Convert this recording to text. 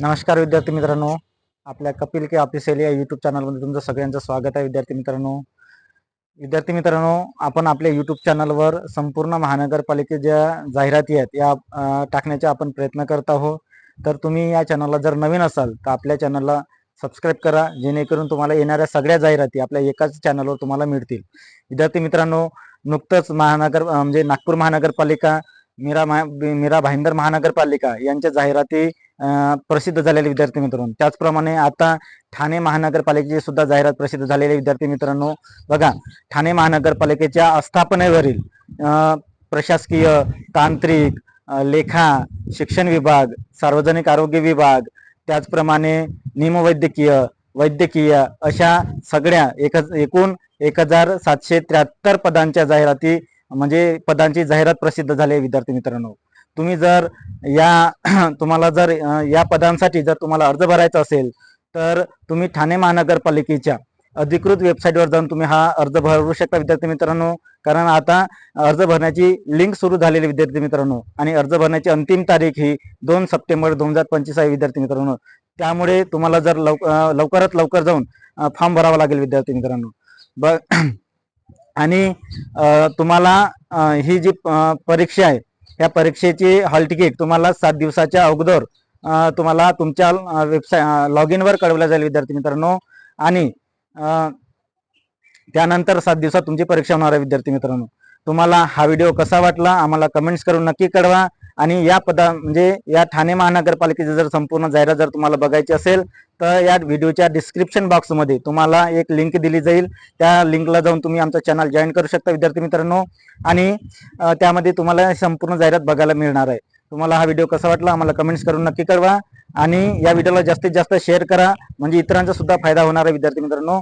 नमस्कार विद्यार्थी मित्रांनो. आपल्या कपिल के ऑफिशियल या यूट्यूब चॅनलमध्ये तुमचं सगळ्यांचं स्वागत आहे विद्यार्थी मित्रांनो. विद्यार्थी मित्रांनो आपण आपल्या यूट्यूब चॅनलवर संपूर्ण महानगरपालिके ज्या जाहिराती आहेत या टाकण्याचे आपण प्रयत्न करत आहोत. तर तुम्ही या चॅनलला जर नवीन असाल तर आपल्या चॅनलला सबस्क्राईब करा जेणेकरून तुम्हाला येणाऱ्या सगळ्या जाहिराती आपल्या एकाच चॅनलवर तुम्हाला मिळतील. विद्यार्थी मित्रांनो नुकतंच महानगर म्हणजे नागपूर महानगरपालिका मीरा महा मीरा भाईंदर महानगरपालिका यांच्या जाहिराती प्रसिद्ध झालेले विद्यार्थी मित्रांनो. त्याचप्रमाणे आता ठाणे महानगरपालिकेची सुद्धा जाहिरात प्रसिद्ध झालेले विद्यार्थी मित्रांनो बघा ठाणे महानगरपालिकेच्या आस्थापनेवरील प्रशासकीय तांत्रिक लेखा शिक्षण विभाग सार्वजनिक आरोग्य विभाग त्याचप्रमाणे निमवैद्यकीय वैद्यकीय अशा सगळ्या एक एकूण एक हजार सातशे त्र्याहत्तर पदांच्या जाहिराती म्हणजे पदांची जाहिरात प्रसिद्ध झाली आहे विद्यार्थी मित्रांनो. तुम्ही जर या तुम्हाला जर या पदांसाठी जर तुम्हाला अर्ज भरायचा असेल तर तुम्ही ठाणे महानगरपालिकेच्या अधिकृत वेबसाईटवर जाऊन तुम्ही हा अर्ज भरू शकता विद्यार्थी मित्रांनो. कारण आता अर्ज भरण्याची लिंक सुरू झालेली विद्यार्थी मित्रांनो. आणि अर्ज भरण्याची अंतिम तारीख ही दोन सप्टेंबर दोन हजार पंचवीस आहे विद्यार्थी मित्रांनो. त्यामुळे तुम्हाला जर लव लवकरात लवकर जाऊन फॉर्म भरावा लागेल विद्यार्थी मित्रांनो. ब आणि तुम्हाला ही जी परीक्षा आहे या परीक्षेची हॉल तिकीट तुम्हाला सात दिवसाच्या अगोदर तुम्हाला तुमच्या वेबसाईट लॉग इनवर कळवल्या जाईल विद्यार्थी मित्रांनो. आणि त्यानंतर सात दिवसात तुमची परीक्षा होणार आहे विद्यार्थी मित्रांनो. तुम्हाला हा व्हिडिओ कसा वाटला आम्हाला कमेंट्स करून नक्की कळवा. आणि या पदा म्हणजे या ठाणे महानगरपालिकेची जर संपूर्ण जाहिरात जर तुम्हाला बघायची असेल तर या व्हिडिओच्या डिस्क्रिप्शन बॉक्समध्ये तुम्हाला एक लिंक दिली जाईल. त्या लिंकला जाऊन तुम्ही आमचं चॅनल जॉईन करू शकता विद्यार्थी मित्रांनो. आणि त्यामध्ये तुम्हाला संपूर्ण जाहिरात बघायला मिळणार आहे. तुम्हाला हा व्हिडिओ कसा वाटला आम्हाला कमेंट्स करून नक्की कळवा. आणि या व्हिडिओला जास्तीत जास्त शेअर करा. म्हणजे इतरांचा सुद्धा फायदा होणार आहे विद्यार्थी मित्रांनो.